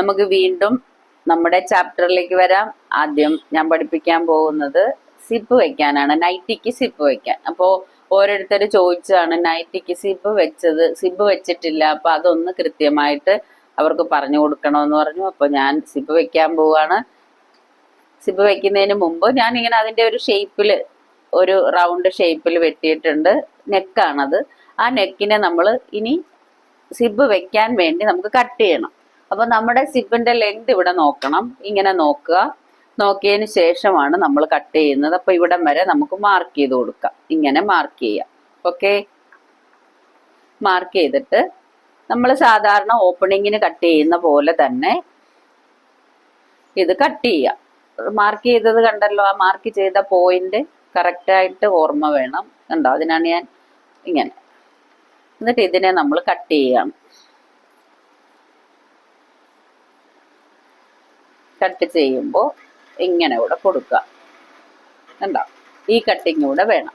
നമുക്ക് വീണ്ടും നമ്മുടെ ചാപ്റ്ററിലേക്ക് വരാം. ആദ്യം ഞാൻ പഠിപ്പിക്കാൻ പോകുന്നത് സിപ്പ് വെക്കാനാണ്. നൈറ്റിക്ക് സിപ്പ് വെക്കാൻ. അപ്പോൾ ഓരോരുത്തർ ചോദിച്ചാണ് നൈറ്റിക്ക് സിപ്പ് വെച്ചത് സിപ്പ് വെച്ചിട്ടില്ല അപ്പോൾ അതൊന്ന് കൃത്യമായിട്ട് അവർക്ക് പറഞ്ഞു കൊടുക്കണമെന്ന് പറഞ്ഞു. അപ്പോൾ ഞാൻ സിപ്പ് വെക്കാൻ പോവാണ്. സിപ്പ് വെക്കുന്നതിന് മുമ്പ് ഞാൻ ഇങ്ങനെ അതിന്റെ ഒരു ഷേപ്പിൽ ഒരു റൗണ്ട് ഷേപ്പിൽ വെട്ടിയിട്ടുണ്ട്. നെക്കാണത്. ആ നെക്കിനെ നമ്മൾ ഇനി സിബ് വെക്കാൻ വേണ്ടി നമുക്ക് കട്ട് ചെയ്യണം. അപ്പൊ നമ്മുടെ സിബിന്റെ ലെങ്ത് ഇവിടെ നോക്കണം. ഇങ്ങനെ നോക്കുക. നോക്കിയതിന് ശേഷമാണ് നമ്മൾ കട്ട് ചെയ്യുന്നത്. അപ്പൊ ഇവിടെ വരെ നമുക്ക് മാർക്ക് ചെയ്ത് കൊടുക്കാം. ഇങ്ങനെ മാർക്ക് ചെയ്യാം. ഓക്കെ മാർക്ക് ചെയ്തിട്ട് നമ്മൾ സാധാരണ ഓപ്പണിങ്ങിന് കട്ട് ചെയ്യുന്ന പോലെ തന്നെ ഇത് കട്ട് ചെയ്യാം. മാർക്ക് ചെയ്തത് കണ്ടല്ലോ. ആ മാർക്ക് ചെയ്ത പോയിന്റ് കറക്റ്റായിട്ട് ഓർമ്മ വേണം. കണ്ടോ? അതിനാണ് ഞാൻ ഇങ്ങനെ. എന്നിട്ട് ഇതിനെ നമ്മൾ കട്ട് ചെയ്യാണ്. കട്ട് ചെയ്യുമ്പോൾ ഇങ്ങനെ കൂടെ കൊടുക്കുക. കണ്ടോ? ഈ കട്ടിങ് കൂടെ വേണം.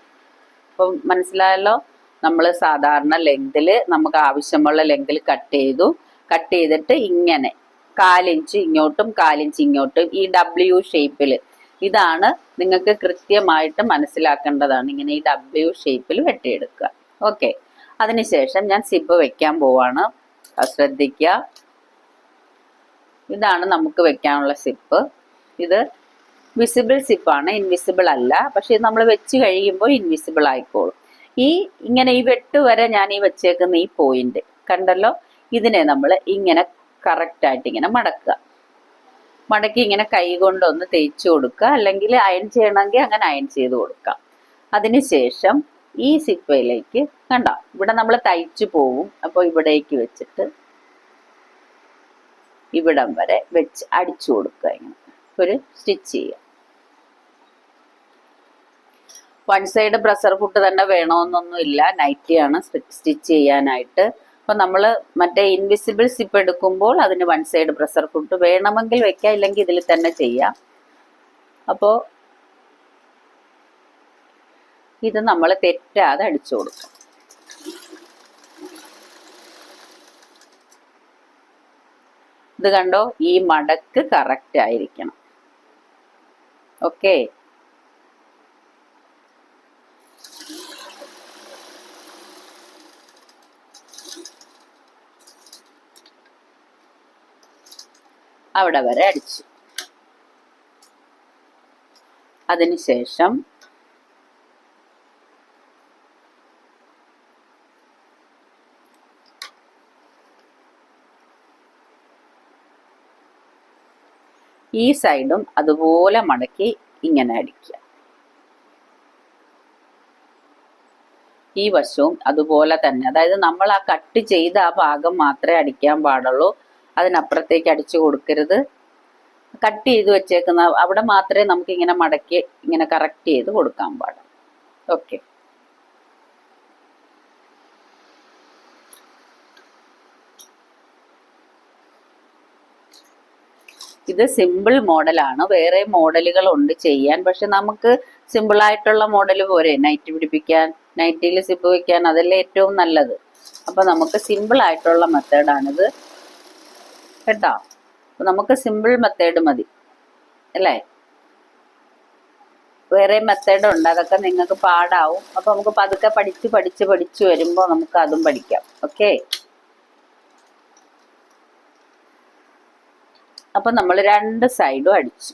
അപ്പം മനസ്സിലായല്ലോ? നമ്മൾ സാധാരണ ലെങ്തിൽ നമുക്ക് ആവശ്യമുള്ള ലെങ്തിൽ കട്ട് ചെയ്തു. കട്ട് ചെയ്തിട്ട് ഇങ്ങനെ കാലിഞ്ച് ഇങ്ങോട്ടും കാലിഞ്ച് ഇങ്ങോട്ടും ഈ ഡബ്ല്യു ഷേപ്പിൽ ഇതാണ് നിങ്ങൾക്ക് കൃത്യമായിട്ട് മനസ്സിലാക്കേണ്ടതാണ്. ഇങ്ങനെ ഈ ഡബ്ല്യു ഷേപ്പിൽ വെട്ടിയെടുക്കുക. ഓക്കെ അതിനുശേഷം ഞാൻ സിബ് വെക്കാൻ പോവാണ്. ശ്രദ്ധിക്കുക. ഇതാണ് നമുക്ക് വെക്കാനുള്ള സിപ്പ്. ഇത് വിസിബിൾ സിപ്പാണ് ഇൻവിസിബിൾ അല്ല. പക്ഷെ ഇത് നമ്മൾ വെച്ച് കഴിയുമ്പോൾ ഇൻവിസിബിൾ ആയിക്കോളും. ഈ ഇങ്ങനെ ഈ വെട്ട് വരെ ഞാൻ ഈ വെച്ചേക്കുന്ന ഈ പോയിന്റ് കണ്ടല്ലോ? ഇതിനെ നമ്മൾ ഇങ്ങനെ കറക്റ്റ് ആയിട്ട് ഇങ്ങനെ മടക്കുക. മടക്കി ഇങ്ങനെ കൈ കൊണ്ടൊന്ന് തേച്ച് കൊടുക്കുക. അല്ലെങ്കിൽ അയൺ ചെയ്യണമെങ്കിൽ അങ്ങനെ അയൺ ചെയ്ത് കൊടുക്കാം അതിനുശേഷം ഈ സിപ്പയിലേക്ക് കണ്ട? ഇവിടെ നമ്മൾ തയ്ച്ചു പോവും. അപ്പോൾ ഇവിടേക്ക് വെച്ചിട്ട് ഇവിടം വരെ വെച്ച് അടിച്ചു കൊടുക്കുക ഇങ്ങനെ. ഒരു സ്റ്റിച്ച് ചെയ്യുക. വൺ സൈഡ് പ്രഷർ ഫുട്ട് തന്നെ വേണമെന്നൊന്നും ഇല്ല. നൈറ്റിയാണ് സ്റ്റിച്ച് ചെയ്യാനായിട്ട്. അപ്പൊ നമ്മൾ മറ്റേ ഇൻവിസിബിൾ സിപ്പ് എടുക്കുമ്പോൾ അതിന് വൺ സൈഡ് പ്രഷർ ഫുഡ് വേണമെങ്കിൽ വെക്കാം ഇല്ലെങ്കിൽ ഇതിൽ തന്നെ ചെയ്യാം. അപ്പോൾ ഇത് നമ്മൾ തെറ്റാതെ അടിച്ചു കൊടുക്കും. ഇത് കണ്ടോ? ഈ മടക്ക് കറക്റ്റ് ആയിരിക്കണം. ഓക്കെ അവിടെ വരെ അടിച്ചു. അതിനുശേഷം ഈ സൈഡും അതുപോലെ മടക്കി ഇങ്ങനെ അടിക്കുക. ഈ വശവും അതുപോലെ തന്നെ. അതായത് നമ്മൾ ആ കട്ട് ചെയ്ത ആ ഭാഗം മാത്രമേ അടിക്കാൻ പാടുള്ളൂ. അതിനപ്പുറത്തേക്ക് അടിച്ചു കൊടുക്കരുത്. കട്ട് ചെയ്ത് വെച്ചേക്കുന്ന അവിടെ മാത്രമേ നമുക്ക് ഇങ്ങനെ മടക്കി ഇങ്ങനെ കറക്റ്റ് ചെയ്ത് കൊടുക്കാൻ പാടുള്ളൂ. ഓക്കെ ഇത് സിമ്പിൾ മോഡലാണ് വേറെ മോഡലുകൾ ഉണ്ട് ചെയ്യാൻ. പക്ഷെ നമുക്ക് സിമ്പിൾ ആയിട്ടുള്ള മോഡൽ പോരെ. നൈറ്റ് പിടിപ്പിക്കാൻ നൈറ്റിൽ സിബ് വയ്ക്കാൻ അതല്ലേ ഏറ്റവും നല്ലത്. അപ്പൊ നമുക്ക് സിമ്പിൾ ആയിട്ടുള്ള മെത്തേഡാണിത് കേട്ടോ? അപ്പൊ നമുക്ക് സിമ്പിൾ മെത്തേഡ് മതി. അല്ലേ? വേറെ മെത്തേഡ് ഉണ്ട്. അതൊക്കെ നിങ്ങൾക്ക് പാടാവും. അപ്പൊ നമുക്ക് പതുക്കെ പഠിച്ച് പഠിച്ച് പഠിച്ച് വരുമ്പോൾ നമുക്ക് അതും പഠിക്കാം. ഓക്കെ അപ്പൊ നമ്മൾ രണ്ട് സൈഡും അടിച്ചു.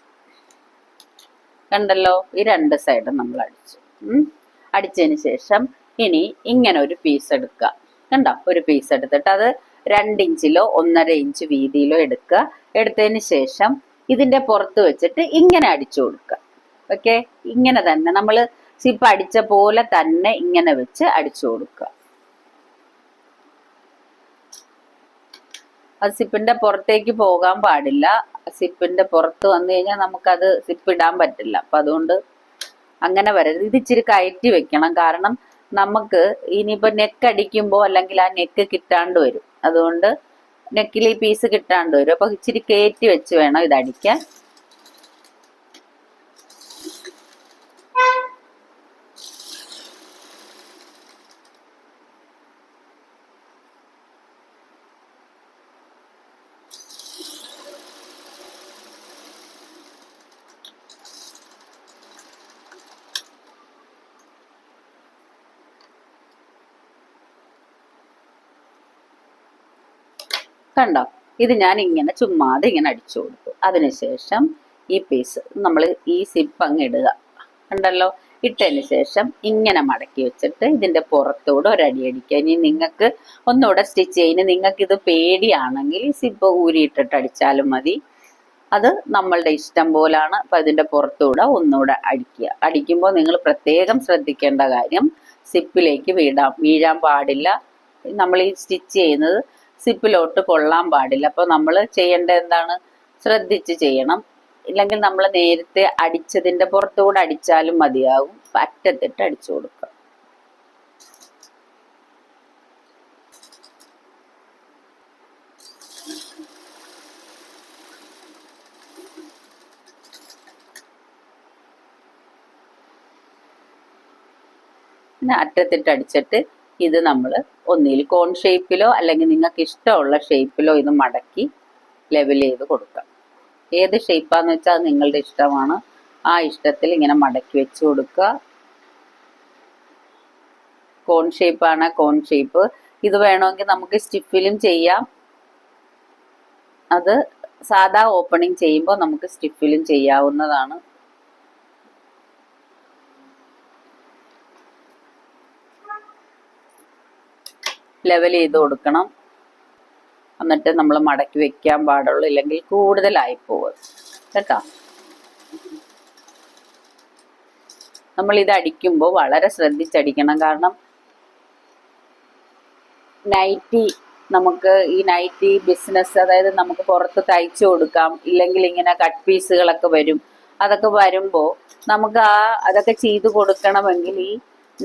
കണ്ടല്ലോ? ഈ രണ്ട് സൈഡും നമ്മൾ അടിച്ചു. അടിച്ചതിന് ശേഷം ഇനി ഇങ്ങനെ ഒരു പീസ് എടുക്കുക. കണ്ടോ? ഒരു പീസ് എടുത്തിട്ട് അത് രണ്ട് ഇഞ്ചിലോ ഒന്നര ഇഞ്ച് വീതിയിലോ എടുക്കുക. എടുത്തതിന് ശേഷം ഇതിന്റെ പുറത്ത് വെച്ചിട്ട് ഇങ്ങനെ അടിച്ചു കൊടുക്കുക. ഓക്കെ ഇങ്ങനെ തന്നെ നമ്മൾ സിപ്പ് അടിച്ച പോലെ തന്നെ ഇങ്ങനെ വെച്ച് അടിച്ചു കൊടുക്കുക. അത് സിപ്പിന്റെ പുറത്തേക്ക് പോകാൻ പാടില്ല. സിപ്പിന്റെ പുറത്ത് വന്നു കഴിഞ്ഞാൽ നമുക്കത് സിപ്പ് ഇടാൻ പറ്റില്ല. അപ്പൊ അതുകൊണ്ട് അങ്ങനെ വരരുത്. ഇത് ഇച്ചിരി കയറ്റി വെക്കണം. കാരണം നമുക്ക് ഇനിയിപ്പോ നെക്ക് അടിക്കുമ്പോൾ അല്ലെങ്കിൽ ആ നെക്ക് കിട്ടാണ്ട് വരും. അതുകൊണ്ട് നെക്കിൽ ഈ പീസ് കിട്ടാണ്ട് വരും. അപ്പൊ ഇച്ചിരി കയറ്റി വെച്ച് വേണം ഇത് അടിക്കാൻ. കണ്ടോ? ഇത് ഞാൻ ഇങ്ങനെ ചുമ്മാതെ ഇങ്ങനെ അടിച്ചു കൊടുത്തു. അതിനുശേഷം ഈ പീസ് നമ്മൾ ഈ സിപ്പ് അങ്ങ് ഇടുക. കണ്ടല്ലോ? ഇട്ടതിന് ശേഷം ഇങ്ങനെ മടക്കി വെച്ചിട്ട് ഇതിന്റെ പുറത്തൂടെ ഒരടി അടിക്കുക. ഇനി നിങ്ങൾക്ക് ഒന്നുകൂടെ സ്റ്റിച്ച് ചെയ്യുന്ന നിങ്ങൾക്ക് ഇത് പേടിയാണെങ്കിൽ സിപ്പ് ഊരിയിട്ടിട്ട് അടിച്ചാലും മതി. അത് നമ്മളുടെ ഇഷ്ടം പോലാണ്. അപ്പം ഇതിന്റെ പുറത്തൂടെ ഒന്നുകൂടെ അടിക്കുക. അടിക്കുമ്പോൾ നിങ്ങൾ പ്രത്യേകം ശ്രദ്ധിക്കേണ്ട കാര്യം സിപ്പിലേക്ക് വീടാം. വീഴാൻ പാടില്ല. നമ്മൾ ഈ സ്റ്റിച്ച് ചെയ്യുന്നത് സിപ്പിലോട്ട് കൊള്ളാൻ പാടില്ല. അപ്പോൾ നമ്മൾ ചെയ്യേണ്ട എന്താണ്? ശ്രദ്ധിച്ച് ചെയ്യണം. ഇല്ലെങ്കിൽ നമ്മൾ നേരത്തെ അടിച്ചതിന്റെ പുറത്തുകൂടെ അടിച്ചാലും മതിയാകും. അറ്റത്തിട്ട് അടിച്ചു കൊടുക്കുക. പിന്നെ അറ്റത്തിട്ട് അടിച്ചിട്ട് ഇത് നമ്മൾ ഒന്നിൽ കോൺ ഷേപ്പിലോ അല്ലെങ്കിൽ നിങ്ങൾക്ക് ഇഷ്ടമുള്ള ഷേപ്പിലോ ഇത് മടക്കി ലെവൽ ചെയ്ത് കൊടുക്കാം. ഏത് ഷേപ്പാന്ന് വെച്ചാൽ നിങ്ങളുടെ ഇഷ്ടമാണ്. ആ ഇഷ്ടത്തിൽ ഇങ്ങനെ മടക്കി വെച്ച് കൊടുക്കുക. കോൺ ഷേപ്പാണ് കോൺ ഷേപ്പ് ഇത് വേണമെങ്കിൽ നമുക്ക് സ്റ്റിഫിലും ചെയ്യാം. അത് സാധാ ഓപ്പണിംഗ് ചെയ്യുമ്പോൾ നമുക്ക് സ്റ്റിഫിലും ചെയ്യാവുന്നതാണ്. ലെവൽ ചെയ്ത് കൊടുക്കണം. എന്നിട്ട് നമ്മൾ മടക്കി വെക്കാൻ പാടുള്ളൂ. ഇല്ലെങ്കിൽ കൂടുതലായി പോകും. കേട്ടോ? നമ്മൾ ഇത് അടിക്കുമ്പോൾ വളരെ ശ്രദ്ധിച്ചടിക്കണം. കാരണം നൈറ്റി നമുക്ക് ഈ നൈറ്റി ബിസിനസ് അതായത് നമുക്ക് പുറത്ത് തയ്ച്ചു കൊടുക്കാം. ഇല്ലെങ്കിൽ ഇങ്ങനെ കട്ട് പീസുകളൊക്കെ വരും. അതൊക്കെ വരുമ്പോൾ നമുക്ക് ആ അതൊക്കെ ചെയ്തു കൊടുക്കണമെങ്കിൽ ഈ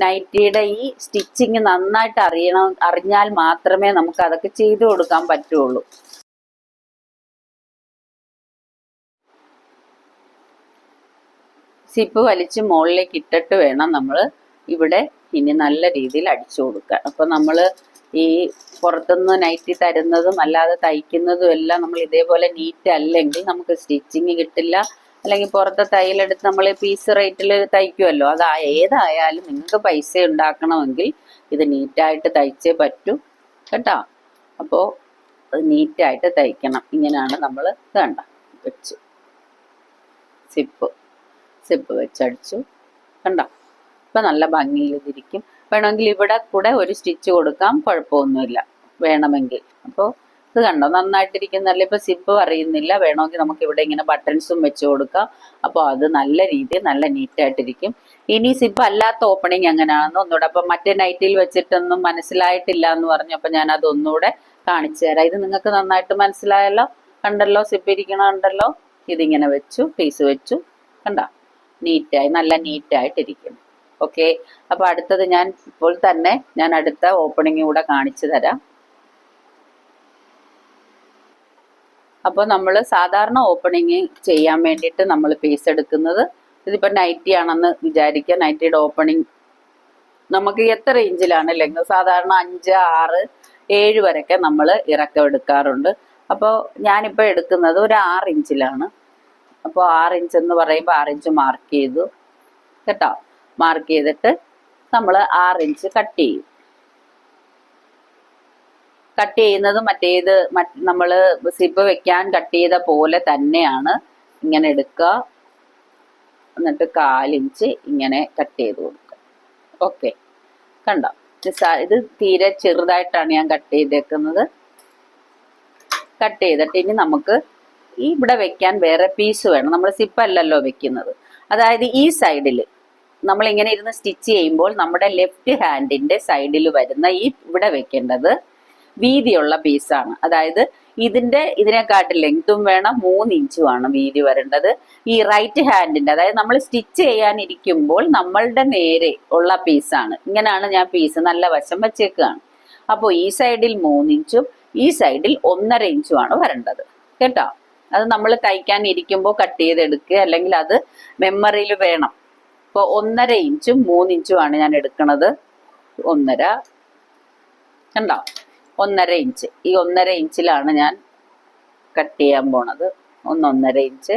നൈറ്റിയുടെ ഈ സ്റ്റിച്ചിങ് നന്നായിട്ട് അറിയണം അറിഞ്ഞാൽ മാത്രമേ നമുക്ക് അതൊക്കെ ചെയ്തു കൊടുക്കാൻ പറ്റുള്ളൂ. സിപ്പ് വലിച്ച് മുകളിലേക്ക് ഇട്ടിട്ട് വേണം നമ്മൾ ഇവിടെ ഇനി നല്ല രീതിയിൽ അടിച്ചു കൊടുക്കാൻ. അപ്പൊ നമ്മൾ ഈ പുറത്തുനിന്ന് നൈറ്റി തരുന്നതും അല്ലാതെ തയ്ക്കുന്നതും എല്ലാം നമ്മൾ ഇതേപോലെ നീറ്റ് അല്ലെങ്കിൽ നമുക്ക് സ്റ്റിച്ചിങ് കിട്ടില്ല. അല്ലെങ്കിൽ പുറത്തെ തയ്യലെടുത്ത് നമ്മൾ പീസ് റേറ്റിൽ തയ്ക്കുമല്ലോ അത് ഏതായാലും നിങ്ങൾക്ക് പൈസ ഉണ്ടാക്കണമെങ്കിൽ ഇത് നീറ്റായിട്ട് തയ്ച്ചേ പറ്റൂ. കേട്ടോ? അപ്പോൾ അത് നീറ്റായിട്ട് തയ്ക്കണം. ഇങ്ങനെയാണ് നമ്മൾ വേണ്ട. വെച്ച്. സിപ്പ് സിപ്പ് വെച്ചടിച്ചു കണ്ടോ? ഇപ്പം നല്ല ഭംഗിയിൽ ഇതിരിക്കും. വേണമെങ്കിൽ ഇവിടെ കൂടെ ഒരു സ്റ്റിച്ച് കൊടുക്കാം. കുഴപ്പമൊന്നുമില്ല. വേണമെങ്കിൽ. അപ്പോൾ ഇത് കണ്ടോ? നന്നായിട്ടിരിക്കുന്നല്ല ഇപ്പൊ സിബ് അറിയുന്നില്ല വേണമെങ്കിൽ നമുക്ക് ഇവിടെ ഇങ്ങനെ ബട്ടൺസും വെച്ച് കൊടുക്കാം. അപ്പോൾ അത് നല്ല രീതിയിൽ നല്ല നീറ്റായിട്ടിരിക്കും ഇനി സിബ് അല്ലാത്ത ഓപ്പണിങ് എങ്ങനെയാണെന്ന് ഒന്നുകൂടെ അപ്പൊ മറ്റേ നൈറ്റിൽ വെച്ചിട്ടൊന്നും മനസ്സിലായിട്ടില്ല എന്ന് പറഞ്ഞപ്പോൾ ഞാൻ അത് ഒന്നുകൂടെ കാണിച്ചു തരാം. ഇത് നിങ്ങൾക്ക് നന്നായിട്ട് മനസ്സിലായല്ലോ? കണ്ടല്ലോ? സിബ് ഇരിക്കണമുണ്ടല്ലോ ഇതിങ്ങനെ വെച്ചു പീസ് വെച്ചു. കണ്ട? നീറ്റായി നല്ല നീറ്റായിട്ടിരിക്കും ഓക്കെ അപ്പൊ അടുത്തത് ഞാൻ ഇപ്പോൾ തന്നെ ഞാൻ അടുത്ത ഓപ്പണിംഗ് കൂടെ കാണിച്ചു തരാം. അപ്പോൾ നമ്മൾ സാധാരണ ഓപ്പണിങ് ചെയ്യാൻ വേണ്ടിയിട്ട് നമ്മൾ പീസ് എടുക്കുന്നത്. ഇതിപ്പോൾ നൈറ്റി ആണെന്ന് വിചാരിക്കുക. നൈറ്റിയുടെ ഓപ്പണിങ് നമുക്ക് എത്ര ഇഞ്ചിലാണ് ലെങ്ത് സാധാരണ അഞ്ച് ആറ് ഏഴ് വരെയൊക്കെ നമ്മൾ ഇറക്കം എടുക്കാറുണ്ട്. അപ്പോൾ ഞാനിപ്പോൾ എടുക്കുന്നത് ഒരു ആറ് ഇഞ്ചിലാണ് അപ്പോൾ ആറ് ഇഞ്ച് എന്ന് പറയുമ്പോൾ ആറ് ഇഞ്ച് മാർക്ക് ചെയ്തു. കേട്ടോ? മാർക്ക് ചെയ്തിട്ട് നമ്മൾ ആറ് ഇഞ്ച് കട്ട് ചെയ്യും. കട്ട് ചെയ്യുന്നത് മറ്റേത് നമ്മൾ സിബ് വെക്കാൻ കട്ട് ചെയ്ത പോലെ തന്നെയാണ് ഇങ്ങനെ എടുക്കുക. എന്നിട്ട് കാലിഞ്ച് ഇങ്ങനെ കട്ട് ചെയ്ത് കൊടുക്കുക. ഓക്കെ കണ്ടോ? ഇത് തീരെ ചെറുതായിട്ടാണ് ഞാൻ കട്ട് ചെയ്തേക്കുന്നത്. കട്ട് ചെയ്തിട്ട് ഇനി നമുക്ക് ഇവിടെ വെക്കാൻ വേറെ പീസ് വേണം. നമ്മൾ സിപ്പ് അല്ലല്ലോ വെക്കുന്നത്. അതായത് ഈ സൈഡിൽ നമ്മൾ ഇങ്ങനെ ഇരുന്ന് സ്റ്റിച്ച് ചെയ്യുമ്പോൾ നമ്മുടെ ലെഫ്റ്റ് ഹാൻഡിന്റെ സൈഡിൽ വരുന്ന ഈ ഇവിടെ വെക്കേണ്ടത് വീതിയുള്ള പീസാണ് അതായത് ഇതിന്റെ ഇതിനെക്കാട്ടിൽ ലെങ്തും വേണം മൂന്ന് ആണ് വീതി വരേണ്ടത്. ഈ റൈറ്റ് ഹാൻഡിന്റെ അതായത് നമ്മൾ സ്റ്റിച്ച് ചെയ്യാനിരിക്കുമ്പോൾ നമ്മളുടെ നേരെ ഉള്ള പീസാണ് ഇങ്ങനെയാണ് ഞാൻ പീസ് നല്ല വശം വെച്ചേക്കുകയാണ് അപ്പോൾ ഈ സൈഡിൽ മൂന്ന് ഇഞ്ചും ഈ സൈഡിൽ ഒന്നര ആണ് വരേണ്ടത്. കേട്ടോ? അത് നമ്മൾ തയ്ക്കാൻ ഇരിക്കുമ്പോൾ കട്ട് ചെയ്തെടുക്കുക അല്ലെങ്കിൽ അത് മെമ്മറിയിൽ വേണം. ഇപ്പോൾ ഒന്നര ഇഞ്ചും മൂന്നിഞ്ചുമാണ് ഞാൻ എടുക്കുന്നത് ഒന്നര. കണ്ടോ? ഒന്നര ഇഞ്ച് ഈ ഒന്നര ഇഞ്ചിലാണ് ഞാൻ കട്ട് ചെയ്യാൻ പോണത്. ഒന്നൊന്നര ഇഞ്ച്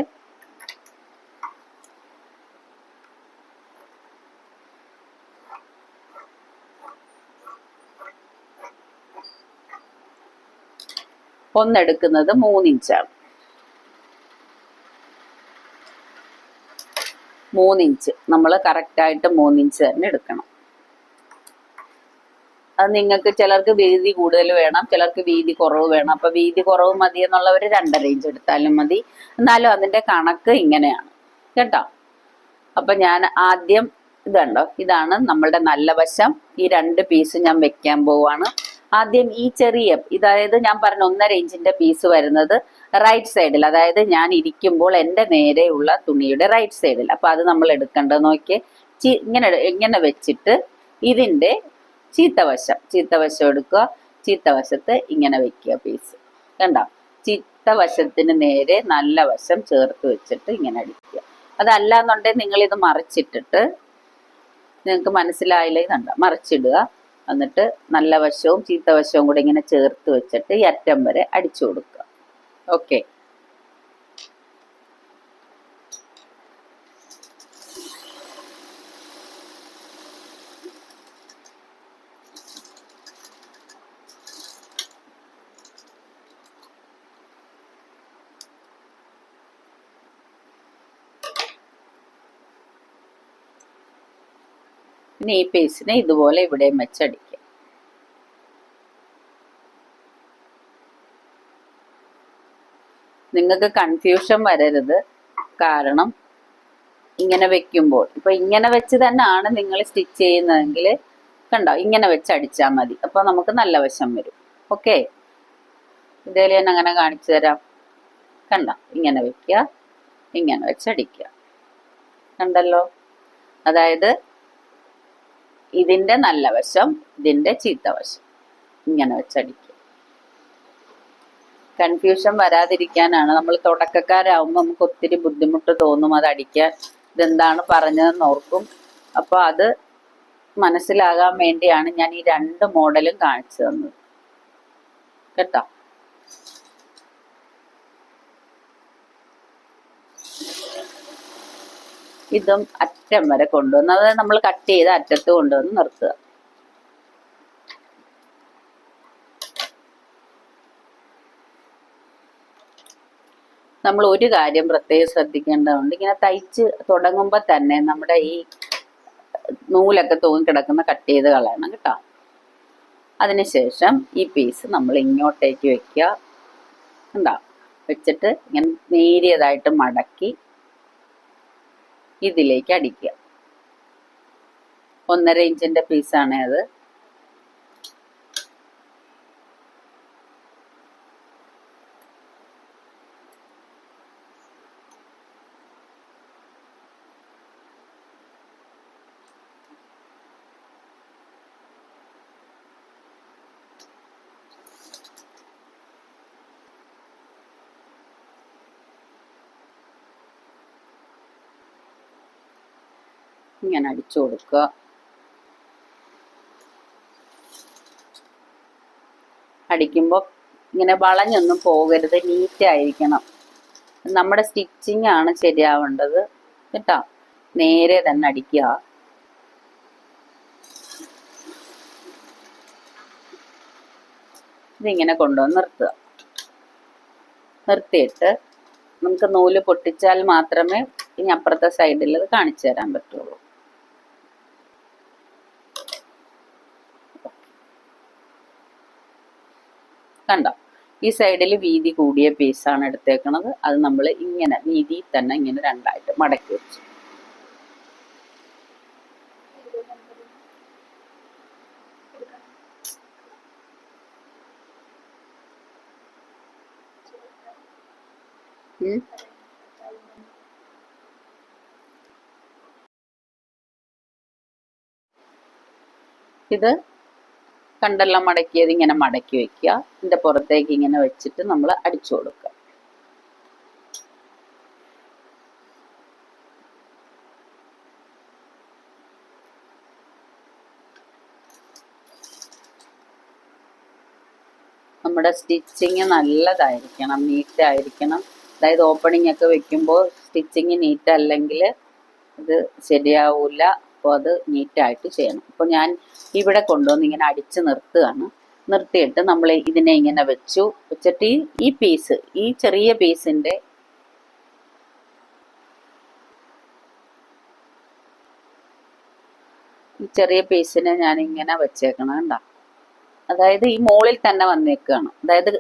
ഒന്നെടുക്കുന്നത് മൂന്നിഞ്ചാണ് മൂന്നിഞ്ച് നമ്മൾ കറക്റ്റായിട്ട് മൂന്നിഞ്ച് തന്നെ എടുക്കണം. അത് നിങ്ങൾക്ക് ചിലർക്ക് വീതി കൂടുതൽ വേണം ചിലർക്ക് വീതി കുറവ് വേണം. അപ്പൊ വീതി കുറവ് മതി എന്നുള്ളവർ രണ്ടര ഇഞ്ച് എടുത്താലും മതി. എന്നാലും അതിന്റെ കണക്ക് ഇങ്ങനെയാണ്. കേട്ടോ? അപ്പൊ ഞാൻ ആദ്യം ഇതുണ്ടോ ഇതാണ് നമ്മളുടെ നല്ല വശം. ഈ രണ്ട് പീസ് ഞാൻ വെക്കാൻ പോവാണ്. ആദ്യം ഈ ചെറിയ ഇതായത് ഞാൻ പറഞ്ഞ ഒന്നര ഇഞ്ചിന്റെ പീസ് വരുന്നത് റൈറ്റ് സൈഡിൽ അതായത് ഞാൻ ഇരിക്കുമ്പോൾ എന്റെ നേരെയുള്ള തുണിയുടെ റൈറ്റ് സൈഡിൽ അപ്പൊ അത് നമ്മൾ എടുക്കേണ്ടത് നോക്കി ഇങ്ങനെ ഇങ്ങനെ വെച്ചിട്ട് ഇതിന്റെ ചീത്തവശം ചീത്തവശം എടുക്കുക. ചീത്തവശത്ത് ഇങ്ങനെ വെക്കുക പീസ് കണ്ടോ? ചീത്തവശത്തിന് നേരെ നല്ല വശം ചേർത്ത് വെച്ചിട്ട് ഇങ്ങനെ അടിക്കുക. അതല്ല എന്നുണ്ടെങ്കിൽ ഇത് മറിച്ചിട്ടിട്ട് നിങ്ങൾക്ക് മനസ്സിലായില്ലേ കണ്ട? മറിച്ചിടുക. എന്നിട്ട് നല്ല വശവും ചീത്ത വശവും കൂടെ ഇങ്ങനെ ചേർത്ത് വെച്ചിട്ട് ഈ അറ്റം വരെ അടിച്ചു കൊടുക്കുക. ഓക്കെ ഇനി ഈ പീസിനെ ഇതുപോലെ ഇവിടെ വെച്ചടിക്കാം നിങ്ങൾക്ക് കൺഫ്യൂഷൻ വരരുത്. കാരണം ഇങ്ങനെ വെക്കുമ്പോൾ ഇപ്പൊ ഇങ്ങനെ വെച്ച് തന്നെയാണ് നിങ്ങൾ സ്റ്റിച്ച് ചെയ്യുന്നതെങ്കിൽ കണ്ടോ ഇങ്ങനെ വെച്ച് അടിച്ചാൽ മതി. അപ്പൊ നമുക്ക് നല്ല വശം വരും. ഓക്കെ ഇതേലും ഞാൻ അങ്ങനെ കാണിച്ചു തരാം. കണ്ടോ? ഇങ്ങനെ വെക്കുക ഇങ്ങനെ വെച്ചടിക്കുക. കണ്ടല്ലോ? അതായത് ഇതിന്റെ നല്ല വശം ഇതിന്റെ ചീത്ത വശം. ഇങ്ങനെ വെച്ചടിക്കുക കൺഫ്യൂഷൻ വരാതിരിക്കാനാണ്. നമ്മൾ തുടക്കക്കാരാകുമ്പോൾ നമുക്ക് ഒത്തിരി ബുദ്ധിമുട്ട് തോന്നും അത് അടിക്കാൻ ഇതെന്താണ് പറഞ്ഞതെന്ന് ഓർക്കും. അപ്പോൾ അത് മനസ്സിലാകാൻ വേണ്ടിയാണ് ഞാൻ ഈ രണ്ട് മോഡലും കാണിച്ചു തന്നത്. കേട്ടോ? ഇതും അറ്റം വരെ കൊണ്ടുവന്ന് അത് നമ്മൾ കട്ട് ചെയ്ത് അറ്റത്ത് കൊണ്ടുവന്ന് നിർത്തുക. നമ്മൾ ഒരു കാര്യം പ്രത്യേകം ശ്രദ്ധിക്കേണ്ടതുണ്ട്. ഇങ്ങനെ തയ്ച്ച് തുടങ്ങുമ്പോൾ തന്നെ നമ്മുടെ ഈ നൂലൊക്കെ തൂങ്ങി കിടക്കുന്ന കട്ട് ചെയ്ത് കളയണം കേട്ടോ. അതിനുശേഷം ഈ പീസ് നമ്മൾ ഇങ്ങോട്ടേക്ക് വെക്കുക. കണ്ടോ? വെച്ചിട്ട് ഇങ്ങനെ നേരിയതായിട്ട് മടക്കി ഇതിലേക്ക് അടിക്കുക. ഒന്നര ഇഞ്ചിന്റെ പീസാണ് അത്. ഇങ്ങനെ അടിച്ചു കൊടുക്കുക. അടിക്കുമ്പോൾ ഇങ്ങനെ വളഞ്ഞൊന്നും പോകരുത് നീറ്റ് ആയിരിക്കണം. നമ്മുടെ സ്റ്റിച്ചിങ് ആണ് ശരിയാവേണ്ടത് കേട്ടോ? നേരെ തന്നെ അടിക്കുക. ഇതിങ്ങനെ കൊണ്ടുവന്ന് നിർത്തുക. നിർത്തിയിട്ട് നമുക്ക് നൂൽ പൊട്ടിച്ചാൽ മാത്രമേ ഇനി അപ്പുറത്തെ സൈഡിൽ അത് കാണിച്ചു തരാൻ പറ്റുള്ളൂ. കണ്ടോ? ഈ സൈഡിൽ വീതി കൂടിയ പീസാണ് എടുത്തേക്കണത്. അത് നമ്മൾ ഇങ്ങനെ വീതി തന്നെ ഇങ്ങനെ രണ്ടായിട്ട് മടക്കി വെച്ചു. ഇത് കണ്ടെല്ലാം മടക്കിയത് ഇങ്ങനെ മടക്കി വെക്കുക. ഇതിന്റെ പുറത്തേക്ക് ഇങ്ങനെ വെച്ചിട്ട് നമ്മൾ അടിച്ചു കൊടുക്കുക. നമ്മുടെ സ്റ്റിച്ചിങ് നല്ലതായിരിക്കണം നീറ്റ് ആയിരിക്കണം അതായത് ഓപ്പണിംഗ് ഒക്കെ വെക്കുമ്പോൾ സ്റ്റിച്ചിങ് നീറ്റ് അല്ലെങ്കിൽ ഇത് ശരിയാവൂല. അപ്പോൾ അത് നീറ്റായിട്ട് ചെയ്യണം. അപ്പോൾ ഞാൻ ഇവിടെ കൊണ്ടുവന്ന് ഇങ്ങനെ അടിച്ച് നിർത്തുകയാണ്. നിർത്തിയിട്ട് നമ്മൾ ഇതിനെ ഇങ്ങനെ വെച്ചു. വെച്ചിട്ട് ഈ പീസ് ഈ ചെറിയ പീസിന്റെ ഈ ചെറിയ പീസിനെ ഞാൻ ഇങ്ങനെ വെച്ചേക്കണം കണ്ട? അതായത് ഈ മോളിൽ തന്നെ വന്നേക്കാണ്. അതായത്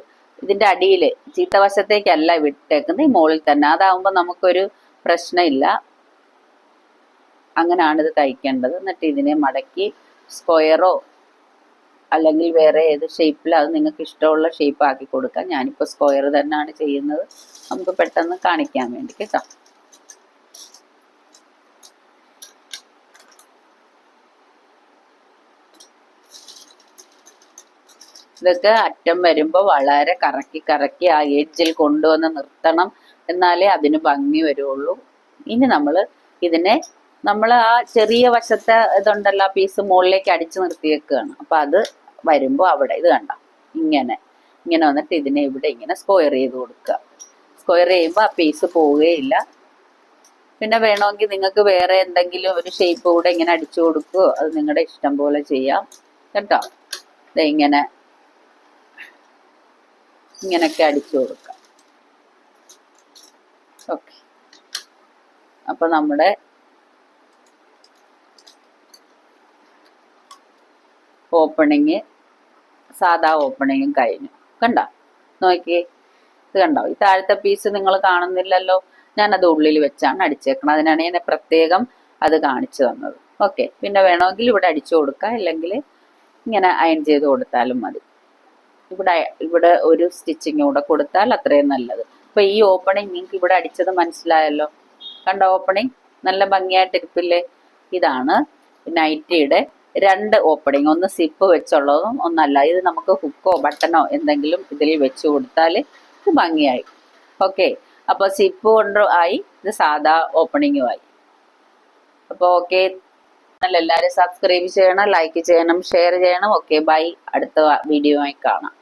ഇതിന്റെ അടിയിൽ ചീത്തവശത്തേക്കല്ല വിട്ടേക്കുന്നത്. ഈ മോളിൽ തന്നെ. അതാവുമ്പോൾ നമുക്കൊരു പ്രശ്നമില്ല. അങ്ങനെയാണ് ഇത് തയ്ക്കേണ്ടത്. എന്നിട്ട് ഇതിനെ മടക്കി സ്ക്വയറോ അല്ലെങ്കിൽ വേറെ ഏത് ഷേപ്പിൽ അത് നിങ്ങൾക്ക് ഇഷ്ടമുള്ള ഷേപ്പ് ആക്കി കൊടുക്കാം. ഞാനിപ്പോൾ സ്ക്വയർ തന്നെയാണ് ചെയ്യുന്നത്. നമുക്ക് പെട്ടെന്ന് കാണിക്കാൻ വേണ്ടി കേട്ടോ. ഇതൊക്കെ അറ്റം വരുമ്പോൾ വളരെ കറക്കി കറക്കി ആ എഡ്ജിൽ കൊണ്ടുവന്ന് നിർത്തണം. എന്നാലേ അതിന് ഭംഗി വരുള്ളൂ. ഇനി നമ്മൾ ഇതിനെ നമ്മൾ ആ ചെറിയ വശത്തെ ഇതുണ്ടല്ലോ പീസ് മുകളിലേക്ക് അടിച്ചു നിർത്തിയേക്കുകയാണ് അപ്പൊ അത് വരുമ്പോ അവിടെ ഇത് കണ്ട? ഇങ്ങനെ. ഇങ്ങനെ വന്നിട്ട് ഇതിനെ ഇവിടെ ഇങ്ങനെ സ്ക്വയർ ചെയ്ത് കൊടുക്കുക. സ്ക്വയർ ചെയ്യുമ്പോൾ ആ പീസ് പോവുകയില്ല. പിന്നെ വേണമെങ്കിൽ നിങ്ങൾക്ക് വേറെ എന്തെങ്കിലും ഒരു ഷേപ്പ് കൂടെ ഇങ്ങനെ അടിച്ചു കൊടുക്കുകയോ അത് നിങ്ങളുടെ ഇഷ്ടം പോലെ ചെയ്യാം. കേട്ടോ? ഇങ്ങനെ. ഇങ്ങനെയൊക്കെ അടിച്ചു കൊടുക്കാം ഓക്കെ. അപ്പൊ നമ്മുടെ ഓപ്പണിങ് സാധാ ഓപ്പണിങ്ങും കഴിഞ്ഞു. കണ്ട? നോക്കിയേ. ഇത് കണ്ടോ? ഈ താഴത്തെ പീസ് നിങ്ങൾ കാണുന്നില്ലല്ലോ. ഞാനത് ഉള്ളിൽ വെച്ചാണ് അടിച്ചേക്കണം അതിനാണ് ഞാൻ പ്രത്യേകം അത് കാണിച്ചു തന്നത്. ഓക്കെ പിന്നെ വേണമെങ്കിൽ ഇവിടെ അടിച്ചു കൊടുക്കാം അല്ലെങ്കിൽ ഇങ്ങനെ അയൺ ചെയ്ത് കൊടുത്താലും മതി. ഇവിടെ ഇവിടെ ഒരു സ്റ്റിച്ചിങ് കൂടെ കൊടുത്താൽ അത്രയും നല്ലത്. അപ്പൊ ഈ ഓപ്പണിങ് നിങ്ങൾക്ക് ഇവിടെ അടിച്ചത് മനസ്സിലായല്ലോ. കണ്ട ഓപ്പണിങ് നല്ല ഭംഗിയായിട്ട് ഇരിപ്പില്ലേ ഇതാണ് നൈറ്റിയുടെ രണ്ട് ഓപ്പണിങ് ഒന്ന് സിപ്പ് വെച്ചുള്ളതും ഒന്നല്ല. ഇത് നമുക്ക് ഹുക്കോ ബട്ടനോ എന്തെങ്കിലും ഇതിൽ വെച്ച് കൊടുത്താൽ ഇത് ഭംഗിയായി. ഓക്കെ അപ്പോൾ സിപ്പ് കൊണ്ട് ആയി ഇത് സാധാ ഓപ്പണിങ്ങും ആയി. അപ്പോൾ ഓക്കെ എല്ലാവരും സബ്സ്ക്രൈബ് ചെയ്യണം ലൈക്ക് ചെയ്യണം ഷെയർ ചെയ്യണം. ഓക്കെ ബൈ അടുത്ത വീഡിയോ ആയി കാണാം.